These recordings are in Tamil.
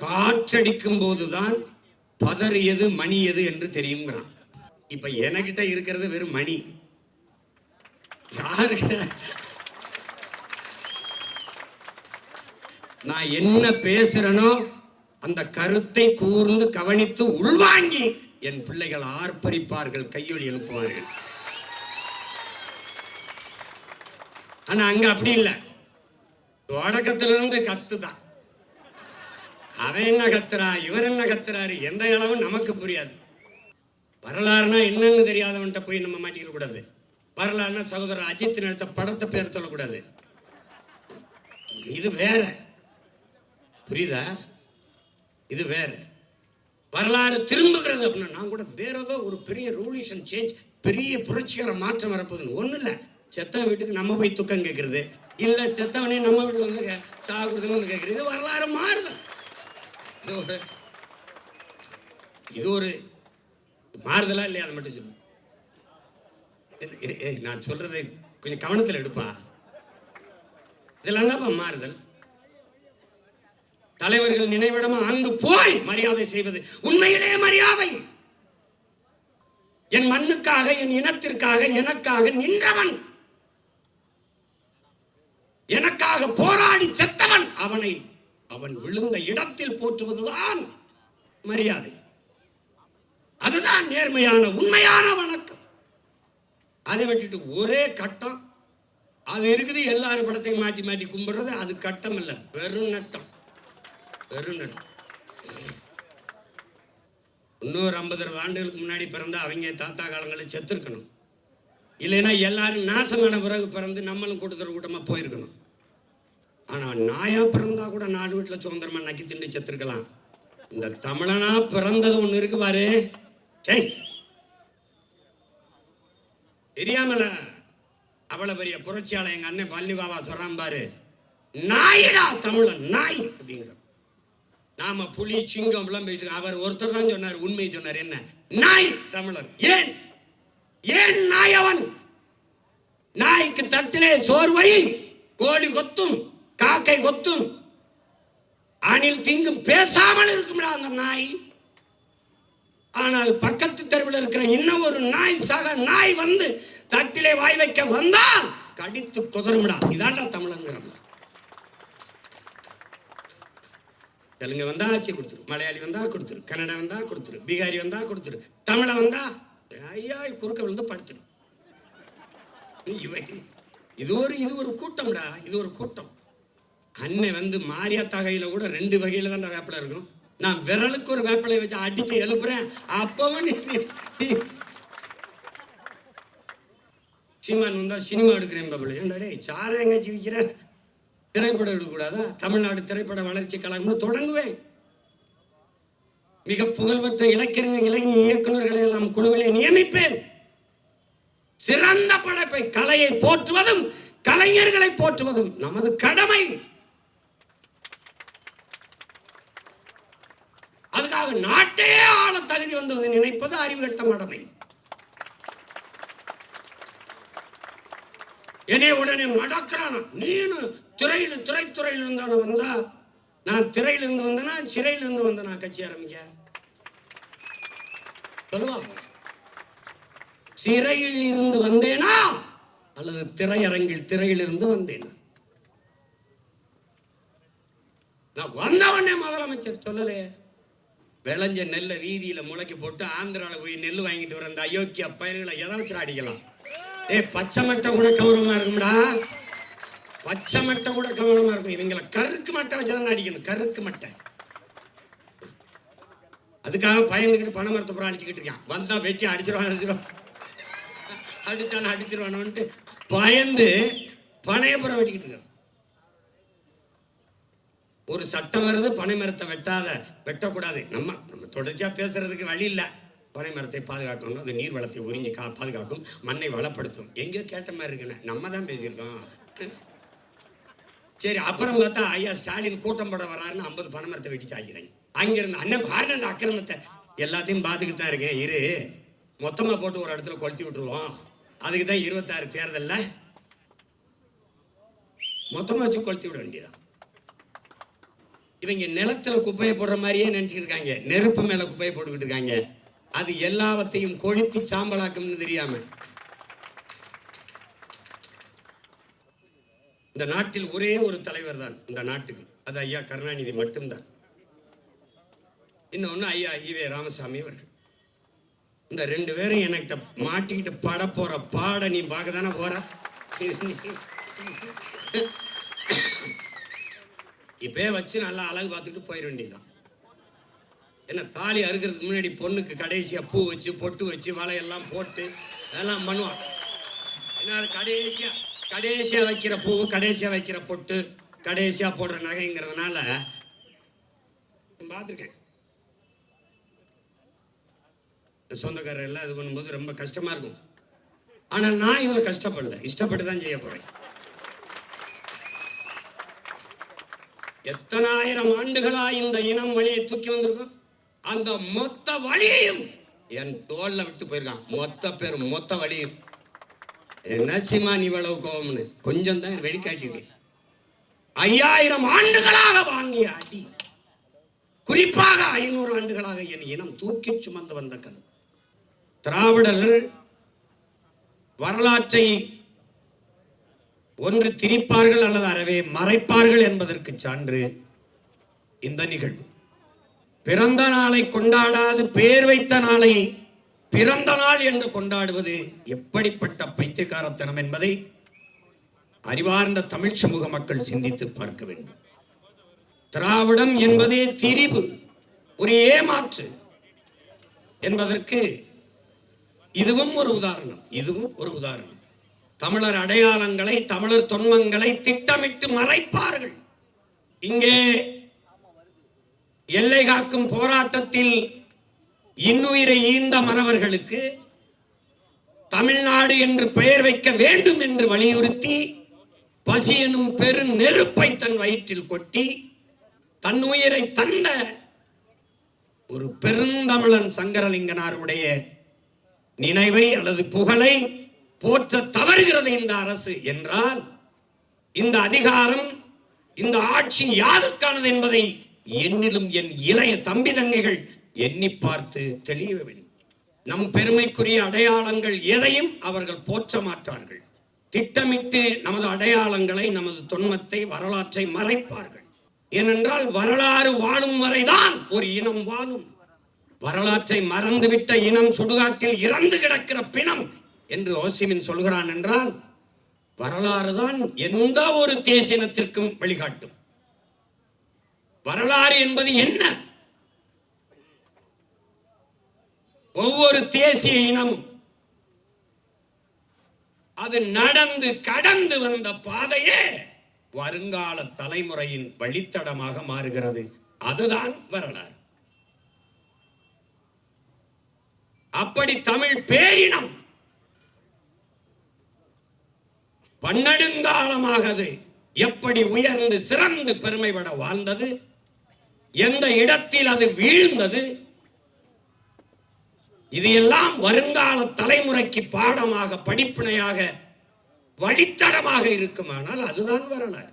காற்றடிக்கும் போதுதான் எது மணி எது என்று தெரியுங்கிறான். இப்ப என்கிட்ட இருக்கிறது வெறும் மணி. யாருக்கிட்ட நான் என்ன பேசுறேனோ அந்த கருத்தை கூர்ந்து கவனித்து உள்வாங்கி என் பிள்ளைகள் ஆர்ப்பரிப்பார்கள் கையொலி எழுப்புவார்கள். ஆனா அங்க அப்படி இல்லை. தொடக்கத்திலிருந்து கத்துதான். அவன் என்ன கத்துறா இவர் என்ன கத்துறாரு எந்த அளவும் நமக்கு புரியாது. வரலாறுனா என்னன்னு தெரியாதவன்கிட்ட போய் நம்ம மாட்டிக்க கூடாது. வரலாறுனா சகோதரர் அஜித் நடித்த படத்தை பேர் சொல்லக்கூடாது. இது வேற. புரியுதா? இது வேற. வரலாறு திரும்புகிறது அப்படின்னா நான் கூட வேற ஏதோ ஒரு பெரிய ரூலிஷன் சேஞ்ச் பெரிய புரட்சிகர மாற்றம் வரப்போகுதுன்னு ஒன்றும் இல்லை. செத்தவன் வீட்டுக்கு நம்ம போய் துக்கம் கேட்கறது. இல்லை செத்தவனே நம்ம வீட்டில் வந்து சாகுறதுன்னு வந்து கேட்கறது. இது வரலாறு மாறுதல். இது ஒரு இது ஒரு மாறுதலா இல்லையா? அதை மட்டும் சொல்லு. நான் சொல்றதை கொஞ்சம் கவனத்தில் எடுப்பா. இதெல்லாம் தான்ப்பா மாறுதல்? தலைவர்கள் நினைவிடமா அங்கு போய் மரியாதை செய்வது உண்மையிலே மரியாதை. என் மண்ணுக்காக என் இனத்திற்காக எனக்காக நின்றவன். எனக்காக போராடி செத்தவன் அவனை. அவன் விழுந்த இடத்தில் போற்றுவதுதான் மரியாதை. அதுதான் நேர்மையான உண்மையான வணக்கம். அதை விட்டுட்டு ஒரே கட்டம். அது இருக்குது எல்லாரும் படத்தையும் மாட்டி மாட்டி கும்பிடுறது அது கட்டம் இல்லை வெறும் நட்டம். வெறும் நட்டம். இன்னொரு ஐம்பது ஆண்டுகளுக்கு முன்னாடி பிறந்தா அவங்க தாத்தா காலங்களில் செத்துருக்கணும். இல்லைன்னா எல்லாரும் நாசமான பிறகு பிறந்து நம்மளும் கூட்டத்தொரு கூட்டமாக போயிருக்கணும். ஆனால் நாயா பிறந்தா கூட நாலு வீட்டில் சுதந்திரமா நக்கி திண்டு செத்துருக்கலாம். இந்த தமிழனா பிறந்தது ஒன்று இருக்கு பாரு. சரி தெரியாமல அவ்வளோ பெரிய புரட்சியாளர் எங்கள் அண்ணன் பள்ளி பாபா சொல்கிறான் பாரு. நாயிடா தமிழன் நாய் அப்படிங்கிற. நாம புலி சிங்கம் எல்லாம் போயிட்டு அவர் ஒருத்தர் தான் சொன்னார் உண்மை சொன்னார். என்ன? நாய் தமிழன். ஏன்? ஏன் நாய் அவன் நாய்க்கு தட்டிலே சோர்வை கோழி கொத்தும் காக்கை கொத்தும் அணில் திங்கும் பேசாமல் இருக்கும்டா அந்த நாய். ஆனால் பக்கத்து தெருவில் இருக்கிற இன்னும் ஒரு நாய் சக நாய் வந்து தட்டிலே வாய் வைக்க வந்தால் கடித்து குதறும்டா. இதாண்டா தமிழங்கிறோம் தெலுங்கு வந்தா ஆச்சு கொடுத்துரு மலையாளி வந்தா கொடுத்துரு கன்னடா வந்தா கொடுத்துரு பீகாரி வந்தா கொடுத்துரு தமிழ வந்தா ஐயா குறுக்க விழுந்து படுத்துரு. இவை இது ஒரு இது ஒரு கூட்டம்டா இது ஒரு கூட்டம். அன்னை வந்து மாரியாத்தா கையில கூட ரெண்டு வகையில தான் வேப்பிலை இருக்கும். நான் விரலுக்கு ஒரு வேப்பிலை வச்சு அடிச்சு எழுப்புறேன். அப்பவும் நீ- சீமான் வந்தா சினிமா எடுக்கிறேன் பாபுல. ஏன்டா டேய் சாரம் எங்கேயாச்சும் திரைப்படம் எடுக்கக்கூடாதா? தமிழ்நாடு திரைப்பட வளர்ச்சி கழகம்னு தொடங்குவேன். மிக புகழ்பெற்ற இலக்கியங்கள் இளைஞர் இயக்குநர்களை எல்லாம் குழுவிலே நியமிப்பேன். சிறந்த படைப்பை கலையை போற்றுவதும் கலைஞர்களை போற்றுவதும் நமது கடமை. அதற்காக நாட்டையே ஆள தகுதி வந்தது நினைப்பது அறிவுகட்ட மடமை. என்னை உடனே மடக்கிறான்? நீனு திரையில் திரைத்துறையில் இருந்தான வந்தா? நான் திரையிலிருந்து வந்தனா சிறையிலிருந்து வந்தனா கட்சி ஆரம்பிக்க? சொல்லுவா. சிறையில் இருந்து வந்தேனா? அல்லது திரையரங்கில் திரையிலிருந்து வந்தேனா? நான் வந்தவனே முதலமைச்சர் சொல்லலையே விளைஞ்ச நெல்லை வீதியில முளைக்க போட்டு ஆந்திரால போய் நெல் வாங்கிட்டு வர அந்த அயோக்கிய பயிர்களை எதை வச்சு அடிக்கலாம். ஏய் பச்சை மட்டை கூட கௌரவமா இருக்கும்டா. பச்சை மட்டை கூட கவனமா இருக்கும். இவங்களை கருக்கு மட்டை வச்சுதான் அடிக்கணும். கருக்கு மட்டை. அதுக்காக பயந்துக்கிட்டு பண மரத்தை புறம் அடிச்சுக்கிட்டு இருக்கான். வந்தால் வெட்டி அடிச்சிருவான் அடிச்சிருவான். அடிச்சாலும் அடிச்சிருவானோன்ட்டு பயந்து பனையப்புறம் வெட்டிக்கிட்டு இருக்கான். ஒரு சட்டம் வருது பனை மரத்தை வெட்டாத வெட்டக்கூடாது. நம்ம நம்ம தொடர்ச்சியாக பேசுறதுக்கு வழி இல்லை. பனை மரத்தை பாதுகாக்கணும் அது நீர் வளத்தை உறிஞ்சி கா பாதுகாக்கும் மண்ணை வளப்படுத்தும். எங்கேயோ கேட்ட மாதிரி இருக்குண்ணே. நம்ம தான் பேசியிருக்கோம். சரி அப்புறம் பார்த்தா ஐயா ஸ்டாலின் கூட்டம் போட வராருன்னு ஐம்பது பனை மரத்தை வெட்டி சாய்க்கிறாங்க. அங்கிருந்து அண்ணன் பாருங்க அந்த அக்கிரமத்தை. எல்லாத்தையும் பார்த்துக்கிட்டு தான் இருக்கேன். இரு. மொத்தமாக போட்டு ஒரு இடத்துல கொளுத்தி விட்டுருவோம். அதுக்கு தான் இருபத்தாறு தேர்தலில். மொத்தமாக வச்சு கொளுத்தி விட வேண்டியதான் இவங்க நிலத்துல குப்பையை போடுற மாதிரியே நினச்சிக்கிட்டு இருக்காங்க. நெருப்பு மேல குப்பையை போட்டுக்கிட்டு இருக்காங்க. அது எல்லாவற்றையும் கொளுத்தி சாம்பலாக்கும்னு தெரியாம. இந்த நாட்டில் ஒரே ஒரு தலைவர் தான் இந்த நாட்டுக்கு. அது ஐயா கருணாநிதி மட்டும்தான். இன்னொன்னு ஐயா ஈவே ராமசாமி அவர்கள். இந்த ரெண்டு பேரும் என்கிட்ட மாட்டிக்கிட்டு பட போற பாட நீ பார்க்க தானே போற? இப்பயே வச்சு நல்லா அழகு பார்த்துட்டு போயிட வேண்டியதுதான். என்ன தாலி அறுக்கிறதுக்கு முன்னாடி பொண்ணுக்கு கடைசியாக பூ வச்சு பொட்டு வச்சு வலையெல்லாம் போட்டு அதெல்லாம் பண்ணுவான் ஏன்னா அது கடைசியாக வைக்கிற பூ கடைசியாக வைக்கிற பொட்டு கடைசியாக போடுற நகைங்கிறதுனால பார்த்துருக்கேன். சொந்தக்காரர் எல்லாம் இது பண்ணும்போது ரொம்ப கஷ்டமாக இருக்கும். ஆனால் நான் இதில் கஷ்டப்படல. இஷ்டப்பட்டு தான் செய்ய போகிறேன் எத்தனாயிரம் ஆண்டுகளா இந்த இனம் வழியை தூக்கி வந்திருக்கும்? அந்த மொத்த வழியையும் என் தோல்ல விட்டு போயிருக்கான். மொத்த பேர் மொத்த வழியும். என்ன சீமா நீ இவ்வளவு கோபம்னு கொஞ்சம் தான் வெளிக்காட்டிருக்கேன் ஐயாயிரம் ஆண்டுகளாக வாங்கிய அடி. குறிப்பாக ஐநூறு ஆண்டுகளாக என் இனம் தூக்கி சுமந்து வந்த கதை திராவிடர்கள் வரலாற்றை ஒன்று திரிப்பார்கள் அல்லது அறவே மறைப்பார்கள் என்பதற்கு சான்று இந்த நிகழ்வு. பிறந்த நாளை கொண்டாடாது பேர் வைத்த நாளை பிறந்த நாள் என்று கொண்டாடுவது எப்படிப்பட்ட பைத்தியக்காரத்தனம் என்பதை அறிவார்ந்த தமிழ் சமூக மக்கள் சிந்தித்து பார்க்க வேண்டும். திராவிடம் என்பதே திரிவு ஒரு ஏமாற்று என்பதற்கு இதுவும் ஒரு உதாரணம் இதுவும் ஒரு உதாரணம். தமிழர் அடையாளங்களை தமிழர் தொன்மங்களை திட்டமிட்டு மறைப்பார்கள். இங்கே எல்லை காக்கும் போராட்டத்தில் இன்னுயிரை ஈந்த மறவர்களுக்கு தமிழ்நாடு என்று பெயர் வைக்க வேண்டும் என்று வலியுறுத்தி பசி எனும் பெரு நெருப்பை தன் வயிற்றில் கொட்டி தன் உயிரை தந்த ஒரு பெருந்தமிழன் சங்கரலிங்கனாருடைய நினைவை அல்லது புகழை போற்ற தவறுகிறது இந்த அரசு என்றால் இந்த அதிகாரம் இந்த ஆட்சி யாருக்கானது என்பதை என்னிலும் என் இளைய தம்பி தங்கைகள் எண்ணி பார்த்து தெளிய வேண்டும். நம் பெருமைக்குரிய அடையாளங்கள் எதையும் அவர்கள் போற்ற மாட்டார்கள். திட்டமிட்டு நமது அடையாளங்களை நமது தொன்மத்தை வரலாற்றை மறைப்பார்கள். ஏனென்றால் வரலாறு வாழும் வரைதான் ஒரு இனம் வாழும். வரலாற்றை மறந்துவிட்ட இனம் சுடுகாட்டில் இறந்து கிடக்கிற பிணம் என்று ஓசிமின் சொல்கிறான் என்றால் வரலாறு தான் எந்த ஒரு தேசினத்திற்கும் வழிகாட்டும். வரலாறு என்பது என்ன? ஒவ்வொரு தேசிய இனமும் அது நடந்து கடந்து வந்த பாதையே வருங்கால தலைமுறையின் வழித்தடமாக மாறுகிறது. அதுதான் வரலாறு. அப்படி தமிழ் பேரினம் பன்னெடுந்தாளமாக அது எப்படி உயர்ந்து சிறந்து பெருமைபட வாழ்ந்தது? எந்த இடத்தில் அது வீழ்ந்தது? இது எல்லாம் வருங்கால தலைமுறைக்கு பாடமாக படிப்பினையாக வழித்தடமாக இருக்குமானால் அதுதான் வரலாறு.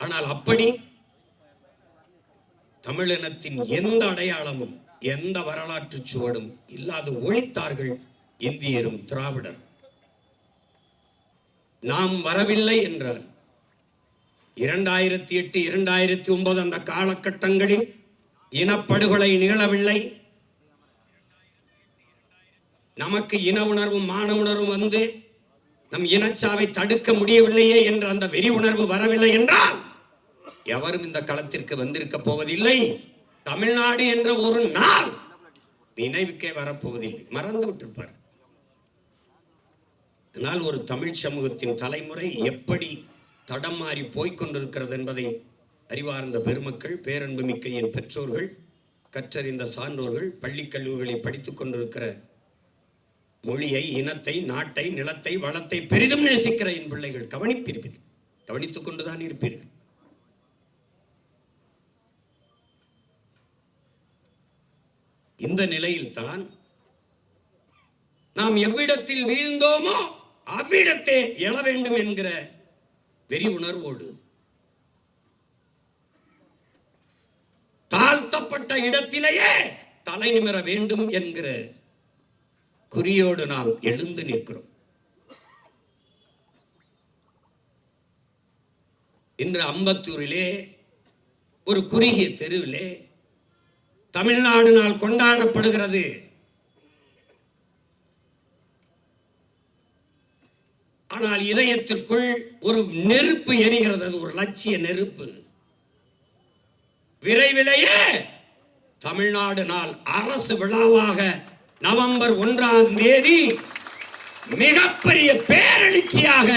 ஆனால் அப்படி தமிழினத்தின் எந்த அடையாளமும் எந்த வரலாற்று சுவடும் இல்லாது ஒழித்தார்கள் இந்தியரும் திராவிடர். நாம் வரவில்லை என்றார் இரண்டாயிரத்தி எட்டு இரண்டாயிரத்தி ஒன்பது அந்த காலகட்டங்களில் இனப்படுகொலை நிகழவில்லை. நமக்கு இன உணர்வும் மான உணர்வும் வந்து நம் இனச்சாவை தடுக்க முடியவில்லையே என்ற அந்த வெறி உணர்வு வரவில்லை என்றால் எவரும் இந்த களத்திற்கு வந்திருக்க போவதில்லை. தமிழ்நாடு என்ற ஒரு நாள் நினைவுக்கே வரப்போவதில்லை. மறந்து விட்டிருப்பார் அதனால் ஒரு தமிழ் சமூகத்தின் தலைமுறை எப்படி தடம் மாறி போய்கொண்டிருக்கிறது என்பதை அறிவார்ந்த பெருமக்கள் பேரன்புமிக்க என் பெற்றோர்கள் கற்றறிந்த சான்றோர்கள் பள்ளி கல்லூரிகளை படித்துக் கொண்டிருக்கிற மொழியை இனத்தை நாட்டை நிலத்தை வளத்தை பெரிதும் நேசிக்கிற என் பிள்ளைகள் கவனிப்பீர்கள். கவனித்துக் கொண்டுதான் இருப்பீர்கள். இந்த நிலையில்தான் நாம் எவ்விடத்தில் வீழ்ந்தோமோ அவ்விடத்தே எழ வேண்டும் என்கிற வெறி உணர்வோடு தாழ்த்தப்பட்ட இடத்திலேயே தலை நிமிர வேண்டும் என்கிற குறியோடு நாம் எழுந்து நிற்கிறோம். இன்று அம்பத்தூரிலே ஒரு குறுகிய தெருவிலே தமிழ்நாடு நாள் கொண்டாடப்படுகிறது. ஆனால் இதயத்திற்குள் ஒரு நெருப்பு எரிகிறது. அது ஒரு லட்சிய நெருப்பு. விரைவிலேயே தமிழ்நாடு நாள் அரசு விழாவாக நவம்பர் ஒன்றாம் தேதி மிகப்பெரிய பேரெழுச்சியாக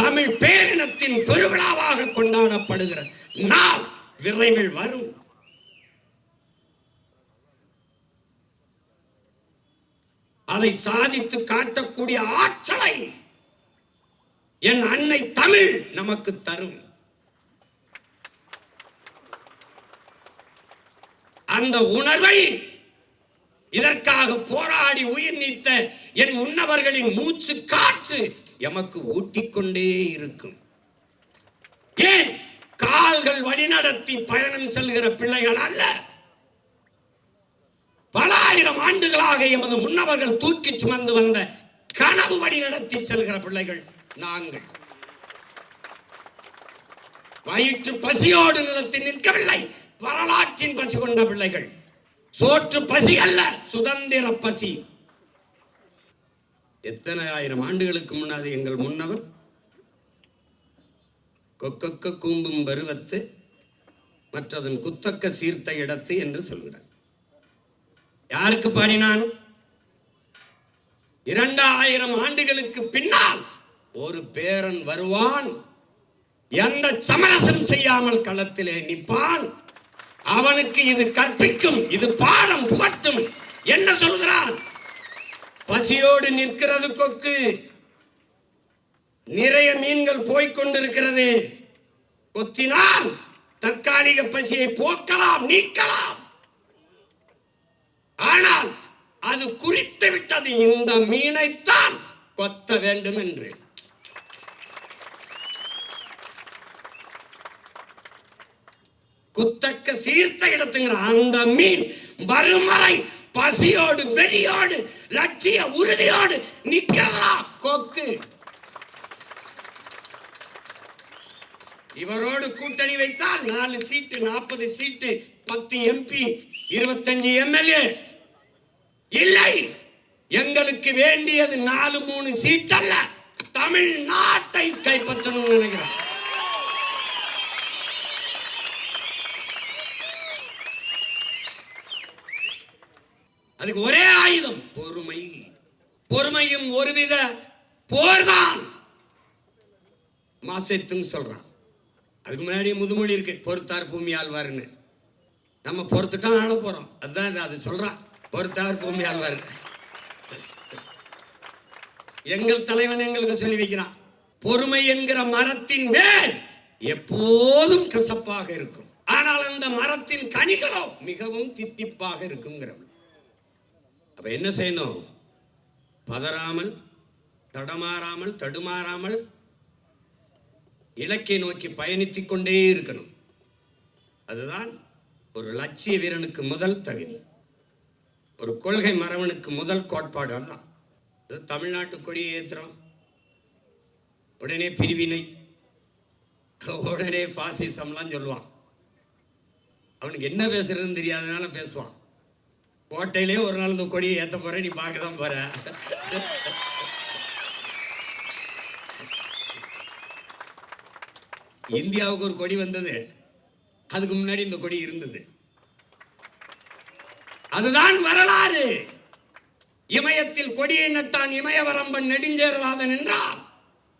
தமிழ் பேரினத்தின் பெருவிழாவாக கொண்டாடப்படுகிற நாள் விரைவில் வரும். அதை சாதித்து காட்டக்கூடிய ஆற்றலை என் அன்னை தமிழ் நமக்கு தரும். அந்த உணர்வை இதற்காக போராடி உயிர் நீத்த என் முன்னவர்களின் மூச்சு காற்று எமக்கு ஊட்டிக்கொண்டே இருக்கும். ஏன்? கால்கள் வழிநடத்தி பயணம் செல்கிற பிள்ளைகள் அல்ல. பல ஆயிரம் ஆண்டுகளாக எமது முன்னவர்கள் தூக்கி சுமந்து வந்த கனவு வழி நடத்தி செல்கிற பிள்ளைகள் நாங்கள். வயிற்று பசியோடு நிலத்தில் நிற்கவில்லை. வரலாற்றின் பசி கொண்ட பிள்ளைகள். சோற்று பசி அல்ல சுதந்திர பசி. எத்தனை ஆயிரம் ஆண்டுகளுக்கு முன்னாது எங்கள் முன்னவர் கொக்கொக்க கூம்பும் பருவத்து மற்றதன் குத்தக்க சீர்த்த இடத்து என்று சொல்கிறார். யாருக்கு பாடினான்? இரண்டாயிரம் ஆண்டுகளுக்கு பின்னால் ஒரு பேரன் வருவான். எந்த சமரசம் செய்யாமல் களத்திலே நிற்பான். அவனுக்கு இது கற்பிக்கும் இது பாடம் புகட்டும். என்ன சொல்கிறான்? பசியோடு நிற்கிறது கொக்கு. நிறைய மீன்கள் போய்க் கொண்டிருக்கிறது. கொத்தினால் தற்காலிக பசியை போக்கலாம் நீக்கலாம். ஆனால் அது குறித்து விட்டது இந்த மீனைத்தான் கொத்த வேண்டும் என்று குத்தக்க சீர்த்த இடத்துங்கிற அந்த மீன் வறுமறை பசியோடு வெறியோடு லட்சிய உறுதியோடு நிக்கிறதா கொக்கு? இவரோடு கூட்டணி வைத்தால் நாலு சீட்டு நாற்பது சீட்டு பத்து எம்பி இருபத்தஞ்சு எம்எல்ஏ. இல்லை எங்களுக்கு வேண்டியது நாலு மூணு சீட் அல்ல. தமிழ்நாட்டை கைப்பற்றணும்னு நினைக்கிறேன். அதுக்கு ஒரே ஆயுதம் பொறுமை. பொறுமையும் ஒருவித போர்தான். மாசத்துன்னு சொல்றான். அதுக்கு முன்னாடி முதுமொழி இருக்கு பொறுத்தார் பூமி ஆழ்வார்னு. நம்ம பொறுத்துட்டோம் ஆள போகிறோம் அதுதான் அது சொல்கிறான் பொறுத்தார் பூமி ஆழ்வார் எங்கள் தலைவன் எங்களுக்கு சொல்லி வைக்கிறான். பொறுமை என்கிற மரத்தின் வேர் எப்போதும் கசப்பாக இருக்கும். ஆனால் அந்த மரத்தின் கனிகளோ மிகவும் தித்திப்பாக இருக்குங்கிறவன். அப்ப என்ன செய்யணும்? பதறாமல் தடமாறாமல் தடுமாறாமல் இலக்கை நோக்கி பயணித்துக் கொண்டே இருக்கணும். அதுதான் ஒரு லட்சிய வீரனுக்கு முதல் தகுதி. ஒரு கொள்கை மரவனுக்கு முதல் கோட்பாடு அதான் தமிழ்நாட்டு கொடியை ஏற்றுறோம் உடனே பிரிவினை. உடனே பாசிசம்லாம் சொல்லுவான். அவனுக்கு என்ன பேசுறதுன்னு தெரியாதனால பேசுவான். கோட்டையிலே ஒரு நாள் இந்த கொடியை ஏற்ற போற நீ பார்க்க தான் போற. இந்தியாவுக்கு ஒரு கொடி வந்தது. அதுக்கு முன்னாடி இந்த கொடி இருந்தது. அதுதான் வரலாறு. இமயத்தில் கொடியை நட்டான் இமயவரம்பன் நெடுஞ்சேரலாதன் என்றார்.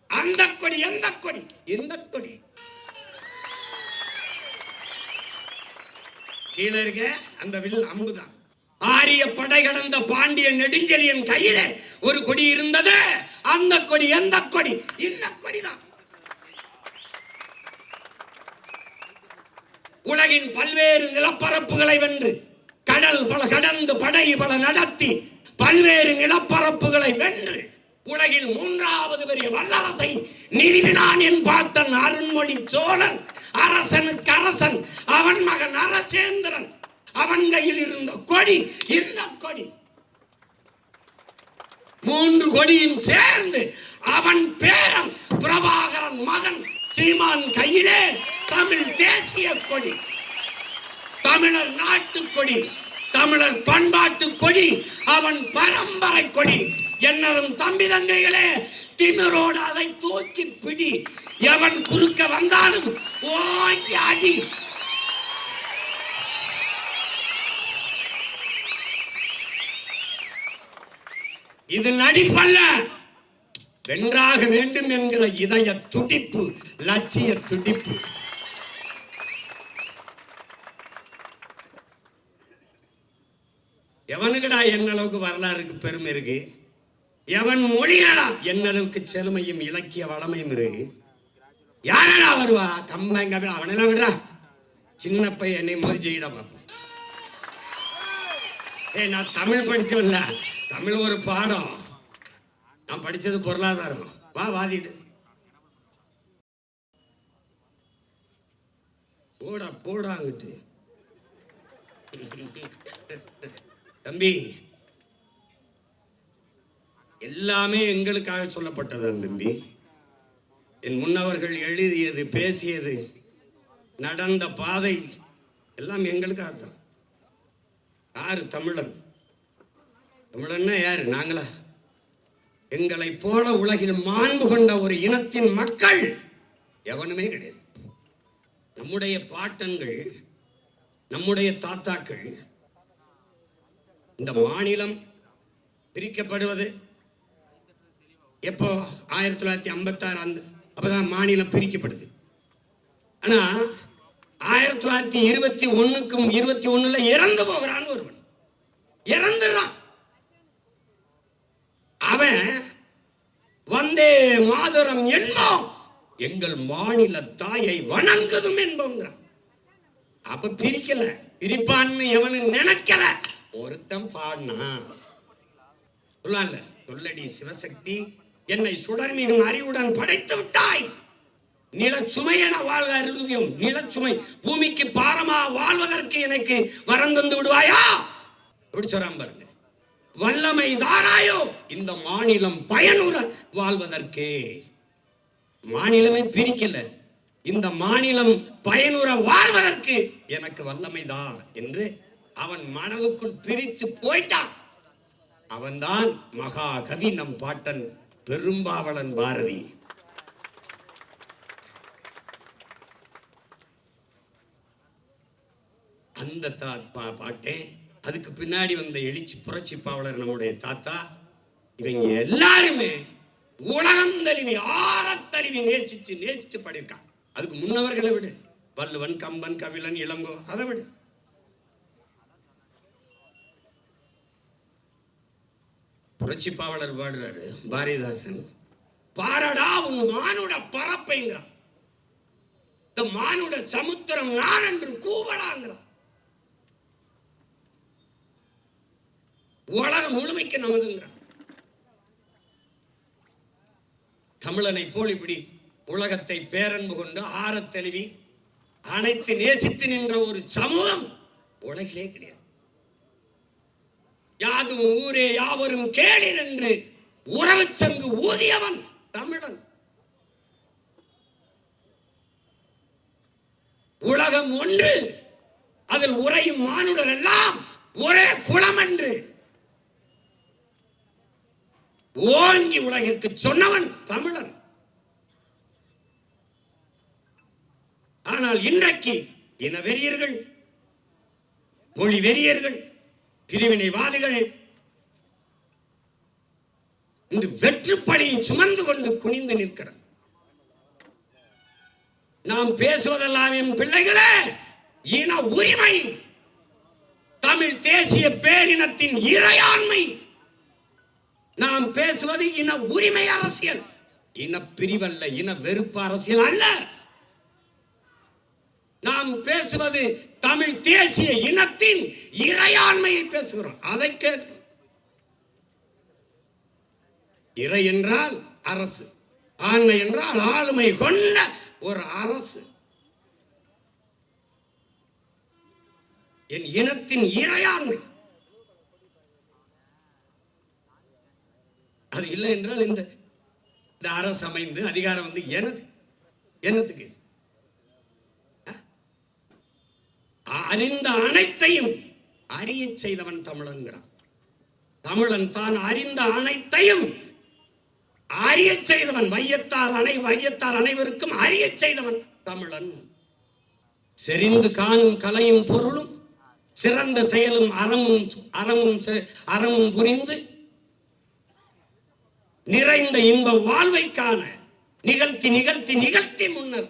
அந்த கொடி எந்த கொடி? எந்த கொடி? கீழே இருக்க அந்த வில் அம்புதான். ஆரிய படை கடந்த பாண்டிய நெடுஞ்செழியன் கையில ஒரு கொடி இருந்தது. அந்த கொடி எந்த கொடி? இந்த கொடிதான். உலகின் பல்வேறு நிலப்பரப்புகளை வென்று கடல் பல கடந்து படை பல நடத்தி பல்வேறு நிலப்பரப்புகளை வென்று உலகில் மூன்றாவது பெரிய வல்லரசை நிறுவினான் என் பார்த்தன் அருண்மொழி சோழன். அரசனுக்கு அரசன் அவன் மகன் அரசேந்திரன் அவன் கையில் இருந்த கொடி இந்த கொடி. மூன்று கொடியும் சேர்ந்து அவன் பேரன் பிரபாகரன் மகன் சீமான் கையிலே தமிழ் தேசிய கொடி தமிழர் நாட்டு கொடி தமிழர் பண்பாட்டு கொடி அவன் பரம்பரை கொடி. என்னரும் தம்பி தங்கைகளே திமிரோடு அதை தூக்கி பிடி. எவன் குறுக்க வந்தாலும் ஓங்கி அடி. இது நடிப்பல்ல. வென்றாக வேண்டும் என்கிற இதய துடிப்பு லட்சிய துடிப்பு. எவனுக்குடா என்ன அளவுக்கு வரலாறுக்கு பெருமை இருக்கு? எவன் மொழிகளா என்ன அளவுக்கு செழுமையும் இலக்கிய வளமையும் இருக்கு? யாரடா வருவா? கம்பங்க அவனெல்லாம் விடுறா. சின்ன பையன் என்னை மோதி பார்ப்போம் ஏய் நான் தமிழ் படிச்சவன்ல தமிழ் ஒரு பாடம். நான் படித்தது பொருளாதாரம். வா வாதிடு. போடா போடாங்கிட்டு தம்பி எல்லாமே எங்களுக்காக சொல்லப்பட்டதான் தம்பி. என் முன்னவர்கள் எழுதியது பேசியது நடந்த பாதை எல்லாம் எங்களுக்காக தான் யாரு தமிழன். தமிழன்னா யாரு? நாங்களா? எங்களை போல உலகில் மாண்பு கொண்ட ஒரு இனத்தின் மக்கள் எவனுமே கிடையாது. நம்முடைய பாட்டங்கள் நம்முடைய தாத்தாக்கள் இந்த மாநிலம் பிரிக்கப்படுவது எப்போ? ஆயிரத்தி தொள்ளாயிரத்தி ஐம்பத்தாறு அந்த அப்பதான் மாநிலம் பிரிக்கப்படுது. ஆனா ஆயிரத்தி தொள்ளாயிரத்தி இருபத்தி ஒன்றுக்கும் இருபத்தி ஒன்னுல இறந்து போகிறான் ஒருவன். இறந்துடுறான். அவன் வந்தே மாதரம் என்போம். எங்கள் மாநில தாயை வணங்குதும் என்போங்கிறான். அப்ப பிரிக்கல. பிரிப்பான்னு எவனு நினைக்கல. ஒருத்தன் பாடினா. சொல்லல சொல்லடி சிவசக்தி என்னை சுடர்மிகும் அறிவுடன் படைத்து விட்டாய். நிலச்சுமை என வாழ்க அருள்வியும். நிலச்சுமை பூமிக்கு பாரமா வாழ்வதற்கு எனக்கு வரம் தந்து விடுவாயா? எப்படி சொல்றான் பாருங்க. வல்லமை தாராயோ. இந்த மாநிலம் பயனுற வாழ்வதற்கு. மாநிலமே பிரிக்கல. இந்த மாநிலம் பயனுற வாழ்வதற்கு எனக்கு வல்லமைதா என்று அவன் மனதுக்குள் பிரிச்சு போயிட்டான். அவன்தான் மகா கவி நம் பாட்டன் பெரும்பாவளன் பாரதி. அந்த தா பா- பாட்டே அதுக்கு பின்னாடி வந்த எழுச்சி புரட்சி பாவலர் நம்முடைய தாத்தா இவங்க எல்லாருமே உலகம் தழுவி ஆரத்தழுவி நேசிச்சு நேசிச்சு படியிருக்கான் அதுக்கு முன்னவர்களை விடு. வள்ளுவன் கம்பன் கவிழன் இளங்கோ அதை விடு. புரட்சி பாவலர் பாடுறாரு பாரதிதாசன். பாரடா உன் மானுட பரப்பைங்கிறான். இந்த மானுட சமுத்திரம் நான் என்று கூவடாங்கிறான் உலகம் முழுமைக்கு நமதுங்கிறான். தமிழனை போல் இப்படி உலகத்தை பேரன்பு கொண்டு ஆறத் தெளிவி அனைத்து நேசித்து நின்ற ஒரு சமூகம் உலகிலே கிடையாது. யாதும் ஊரே யாவரும் கேளிர் என்று உறவு சங்கு ஊதியவன் தமிழன். உலகம் ஒன்று அதில் உறையும் மானுடர் எல்லாம் ஒரே குலம் என்று ஓங்கி உலகிற்கு சொன்னவன் தமிழன். ஆனால் இன்றைக்கு இன வெறியர்கள் மொழி வெறியர்கள் பிரிவினைவாதிகள் இன்று வெற்றுப்படியை சுமந்து கொண்டு குனிந்து நிற்கிறார். நாம் பேசுவதெல்லாம் என் பிள்ளைகளே இன உரிமை தமிழ் தேசிய பேரினத்தின் இறையாண்மை. நாம் பேசுவது இன உரிமை அரசியல். இன பிரிவல்ல இன வெறுப்பு அரசியல் அல்ல. நாம் பேசுவது தமிழ் தேசிய இனத்தின் இறையாண்மையை பேசுகிறோம். அதை கேட்க. இறை என்றால் அரசு. ஆண்மை என்றால் ஆளுமை கொண்ட ஒரு அரசு. என் இனத்தின் இறையாண்மை. அது இல்லை என்றால் இந்த இந்த அரசு அமைந்து அதிகாரம் வந்து எனது என்னத்துக்கு? அறிந்த அனைத்தையும் அறிய செய்தவன் தமிழன்கிறான். தமிழன் தான் அறிந்த அனைத்தையும் அறிய செய்தவன். மையத்தார் அனை மையத்தார் அனைவருக்கும் அறிய செய்தவன் தமிழன். செறிந்து காணும் கலையும் பொருளும் சிறந்த செயலும் அறமும் அறமும் செ- அறமும் புரிந்து நிறைந்த இன்ப வாழ்வைக்கான நிகழ்த்தி நிகழ்த்தி நிகழ்த்தி முன்னர்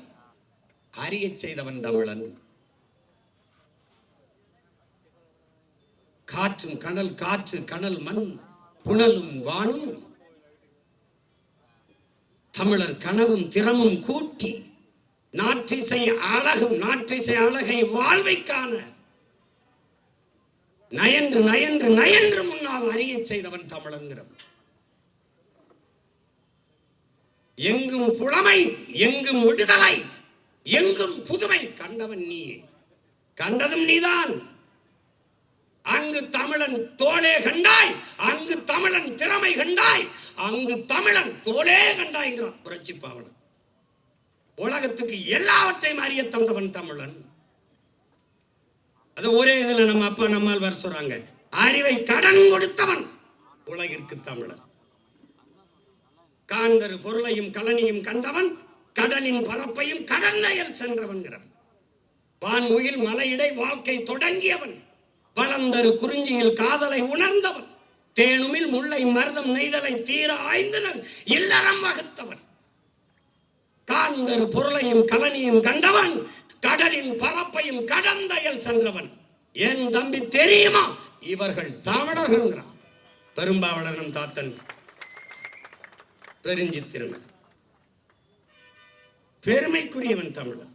அறிய செய்தவன் தமிழன். காற்றும் கனல் காற்று கனல் மண் புனலும் வானும் தமிழர் கனவும் திறமும் கூட்டி நாற்றிசை அழகும் நாற்றிசை அழகை வாழ்வைக்கான நயன்று நயன்று நயன்று முன்னால் அறிய செய்தவன் தமிழங்கிறவன் எங்கும் புலமை எங்கும் விடுதலை. எங்கும் புதுமை கண்டவன் நீ கண்டதும் நீதான். அங்கு தமிழன் தோளே கண்டாய் அங்கு தமிழன் திறமை கண்டாய் அங்கு தமிழன் தோளே கண்டாய்ங்கிறான் புரட்சி பாவலன். உலகத்துக்கு எல்லாவற்றையும் அறிய தந்தவன் தமிழன். அது ஒரே இதுல நம்ம அப்பா நம்மால் வர சொல்றாங்க. அறிவை கடன் கொடுத்தவன் உலகிற்கு தமிழன். காண்தரு பொருளையும் கலனியும் கண்டவன் கடலின் பரப்பையும் கடந்தையில் சென்றவன்கிறவன். வான்முகில் மலையிடை வாழ்க்கை தொடங்கியவன் வளர்ந்தரு குறிஞ்சியில் காதலை உணர்ந்தவன் தேனுமில் முல்லை மருதம் நெய்தலை தீர ஆய்ந்தனன் இல்லறம் வகுத்தவன். காண்தரு பொருளையும் கலனியும் கண்டவன் கடலின் பரப்பையும் கடந்தையில் சென்றவன். என் தம்பி தெரியுமா? இவர்கள் தமிழர்கள்ங்கிறான் பெரும்பாவளரன் தாத்தன். பெருஞ்சி திருமண பெருமைக்குரியவன் தமிழன்.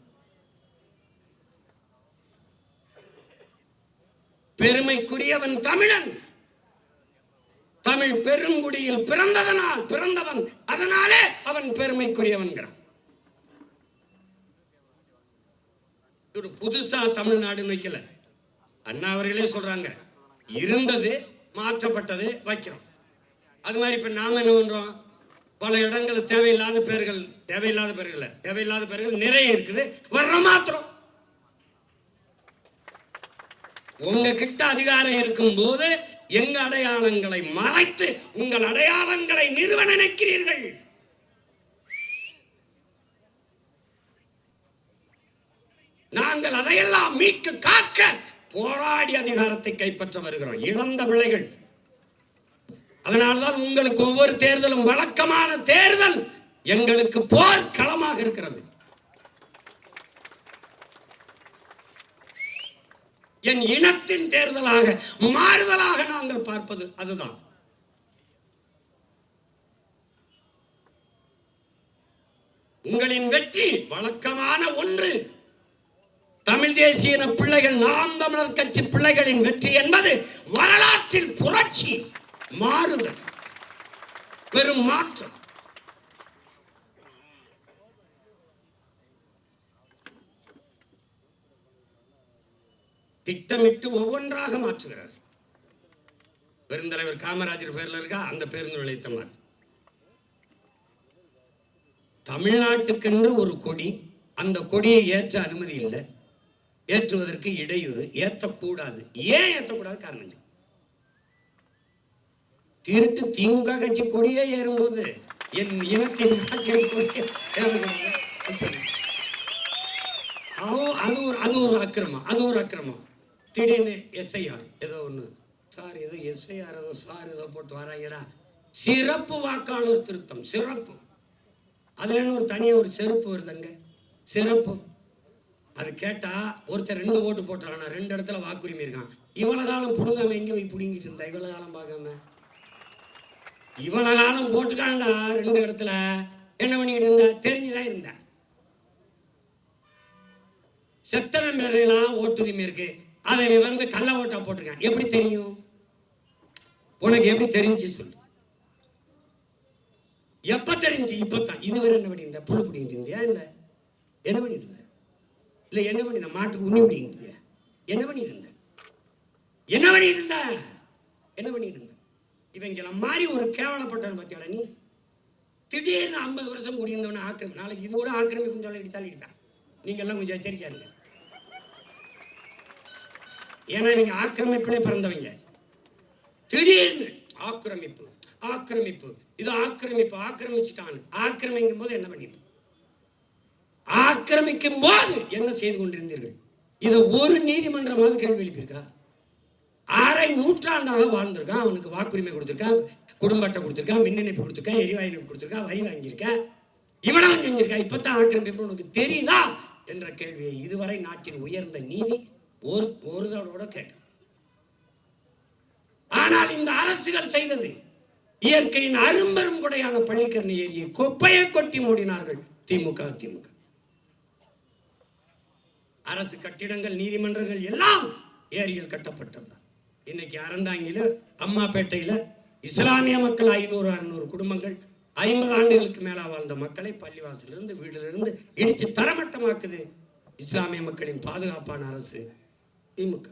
பெருமைக்குரியவன் தமிழன். தமிழ் பெருங்குடியில் பிறந்ததனால் பிறந்தவன் அதனாலே அவன் பெருமைக்குரியவன்கிறான். ஒரு புதுசா தமிழ்நாடு வைக்கல. அண்ணா அவர்களே சொல்றாங்க இருந்தது மாற்றப்பட்டது வைக்கிறோம். அது மாதிரி இப்ப நாம என்ன பண்றோம்? பல இடங்களில் தேவையில்லாத பேர்கள் தேவையில்லாத பேர்கள் தேவையில்லாத பேர்கள் நிறைய இருக்குது. வர்ற மாத்திரம். உங்ககிட்ட அதிகாரம் இருக்கும் போது எங்க அடையாளங்களை மறைத்து உங்கள் அடையாளங்களை நிறுவ நினைக்கிறீர்கள். நாங்கள் அதையெல்லாம் மீட்டு காக்க போராடி அதிகாரத்தை கைப்பற்ற வருகிறோம். இழந்த பிள்ளைகள். அதனால்தான் உங்களுக்கு ஒவ்வொரு தேர்தலும் வழக்கமான தேர்தல் எங்களுக்கு போர் களமாக இருக்கிறது. என் இனத்தின் தேர்தலாக மாறுதலாக நாங்கள் பார்ப்பது அதுதான். உங்களின் வெற்றி வழக்கமான ஒன்று. தமிழ் தேசிய பிள்ளைகள் நாம் தமிழர் கட்சி பிள்ளைகளின் வெற்றி என்பது வரலாற்றில் புரட்சி. மாறுதல் பெரும் மாற்றம். திட்டமிட்டு ஒவ்வொன்றாக மாற்றுகிறார். பெருந்தலைவர் காமராஜர் பேர்ல இருக்கா? அந்த பேருந்து நிலையத்தை மாற்று. தமிழ்நாட்டுக்கென்று ஒரு கொடி அந்த கொடியை ஏற்ற அனுமதி இல்லை. ஏற்றுவதற்கு இடையூறு ஏற்றக்கூடாது. ஏன் ஏற்றக்கூடாது? காரணம் திருட்டு திமுக கட்சி கொடியே ஏறும்போது என் இனத்தின் நாட்டின் கொடியே அது ஒரு அது ஒரு அக்கிரமம் அது ஒரு அக்கிரமம். திடீர்னு எஸ்ஐஆர் ஏதோ ஒன்று சார் ஏதோ எஸ்ஐஆர் ஏதோ சார் ஏதோ போட்டு வராங்கடா. சிறப்பு வாக்காளர் திருத்தம் சிறப்பு. அதுல ஒரு தனியாக ஒரு செருப்பு வருதுங்க. சிறப்பு. அது கேட்டா ஒருத்தர் ரெண்டு ஓட்டு போட்டானா ரெண்டு இடத்துல வாக்குரிமை இருக்கான். இவ்வளவு காலம் பிடுங்காம எங்க போய் பிடுங்கிட்டு இருந்தா? இவ்வளவு காலம் பார்க்காம. இவ்வளவு காலம் போட்டுக்காண்டா ரெண்டு இடத்துல. என்ன பண்ணிக்கிட்டு இருந்தா? தெரிஞ்சுதான் இருந்தேன். செத்தவன் பேரெல்லாம் ஓட்டுரிமை இருக்கு. அதை இவன் வந்து கள்ள ஓட்டா போட்டிருக்கான். எப்படி தெரியும்? உனக்கு எப்படி தெரிஞ்சு சொல்லு. எப்ப தெரிஞ்சு? இப்பதான் இதுவரை என்ன பண்ணியிருந்த புழு பிடிக்கிட்டு இருந்தியா? இல்ல. என்ன பண்ணிட்டு இருந்த? இல்ல என்ன பண்ணிருந்த மாட்டுக்கு உண்ணி பிடிக்கிட்டு என்ன பண்ணிட்டு இருந்த? என்ன பண்ணிட்டு இருந்த? என்ன பண்ணிட்டு இருந்த? இவங்களை மாதிரி ஒரு கேவலப்பட்டவன் பார்த்தியோட நீ? திடீர்னு ஐம்பது வருஷம் குடியிருந்தவன ஆக்கிரமி நாளைக்கு இது கூட ஆக்கிரமிப்புன்னு சொல்லி தள்ளிட்டான் நீங்க எல்லாம் கொஞ்சம் எச்சரிக்கையா இருங்க. ஏன்னா இவங்க ஆக்கிரமிப்பிலே பிறந்தவங்க. திடீர்னு ஆக்கிரமிப்பு ஆக்கிரமிப்பு இது ஆக்கிரமிப்பு ஆக்கிரமிச்சுட்டான்னு. ஆக்கிரமிக்கும் போது என்ன பண்ணிட்டு ஆக்கிரமிக்கும் போது என்ன செய்து கொண்டிருந்தீர்கள்? இதை ஒரு நீதிமன்றமாவது கேள்வி எழுப்பியிருக்கா? அரை நூற்றாண்டாக வாழ்ந்திருக்கான் அவனுக்கு வாக்குரிமை கொடுத்துருக்கான் குடும்ப அட்டை கொடுத்துருக்கான் மின் இணைப்பு கொடுத்துருக்கான் எரிவாயு இணைப்பு கொடுத்துருக்கான் வரி வாங்கியிருக்கான் இவ்வளவு செஞ்சிருக்கான் இப்பத்தான் ஆக்கிரமிப்பு உனக்கு தெரியுதா? என்ற கேள்வியை இதுவரை நாட்டின் உயர்ந்த நீதி ஒரு ஒரு தடவை கேட்க ஆனால் இந்த அரசுகள் செய்தது இயற்கையின் அரும்பெரும் கொடையான பள்ளிக்கரணை ஏரியை குப்பையை கொட்டி மூடினார்கள் திமுக திமுக. அரசு கட்டிடங்கள் நீதிமன்றங்கள் எல்லாம் ஏரியில் கட்டப்பட்டது. இன்னைக்கு அறந்தாங்கில அம்மாப்பேட்டையில் இஸ்லாமிய மக்கள் ஐநூறு அறுநூறு குடும்பங்கள் ஐம்பது ஆண்டுகளுக்கு மேலே வாழ்ந்த மக்களை பள்ளிவாசலிருந்து வீட்டிலிருந்து இடிச்சு தரமட்டமாக்குது இஸ்லாமிய மக்களின் பாதுகாப்பான அரசு திமுக.